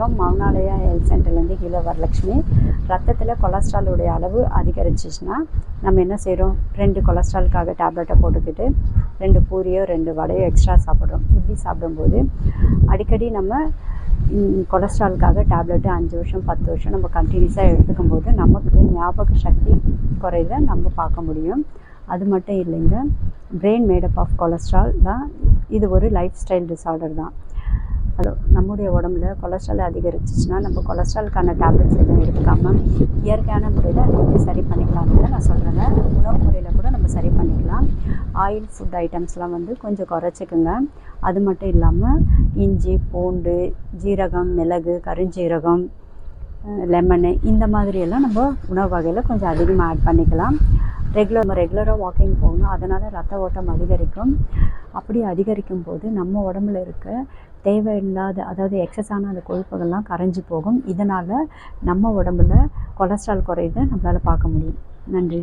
வணக்கம். மௌனாலயா ஹெல்த் சென்டர்லேருந்து கீழே வரலட்சுமி ரத்தத்தில் கொலஸ்ட்ராலுடைய அளவு அதிகரிச்சிச்சுன்னா நம்ம என்ன செய்கிறோம் ரெண்டு கொலஸ்ட்ராலுக்காக டேப்லெட்டை போட்டுக்கிட்டு ரெண்டு பூரியோ ரெண்டு வடையோ எக்ஸ்ட்ரா சாப்பிட்றோம். இப்படி சாப்பிடும்போது அடிக்கடி நம்ம கொலஸ்ட்ராலுக்காக டேப்லெட்டு அஞ்சு வருஷம் பத்து வருஷம் நம்ம கண்டினியூஸாக எடுத்துக்கும் போது நமக்கு ஞாபக சக்தி குறையில நம்ம பார்க்க முடியும். அது மட்டும் இல்லைங்க பிரெயின் மேடப் ஆஃப் கொலஸ்ட்ரால் தான். இது ஒரு லைஃப் ஸ்டைல் டிசார்டர் தான். ஹலோ நம்முடைய உடம்புல கொலஸ்ட்ரால் அதிகரிச்சிச்சுன்னா நம்ம கொலஸ்ட்ராலுக்கான டேப்லெட்ஸ் எதுவும் எடுத்துக்காம இயற்கையான முறையில் அதை எப்படி சரி பண்ணிக்கலாம்னு நான் சொல்கிறேங்க உணவு முறையில் கூட நம்ம சரி பண்ணிக்கலாம். ஆயில் ஃபுட் ஐட்டம்ஸ்லாம் வந்து கொஞ்சம் குறைச்சிக்குங்க. அது மட்டும் இல்லாமல் இஞ்சி பூண்டு ஜீரகம் மிளகு கருஞ்சீரகம் லெமனு இந்த மாதிரியெல்லாம் நம்ம உணவு வகையில் கொஞ்சம் அதிகமாக ஆட் பண்ணிக்கலாம். ரெகுலர் நம்ம ரெகுலராக வாக்கிங் போகணும். அதனால் ரத்த ஓட்டம் அதிகரிக்கும். அப்படி அதிகரிக்கும் போது நம்ம உடம்புல இருக்க தேவையில்லாத அதாவது எக்ஸஸான அந்த கொழுப்புகள்லாம் கரைஞ்சி போகும். இதனால் நம்ம உடம்புல கொலஸ்ட்ரால் குறையுத. நம்மளால் பார்க்க முடியும். நன்றி.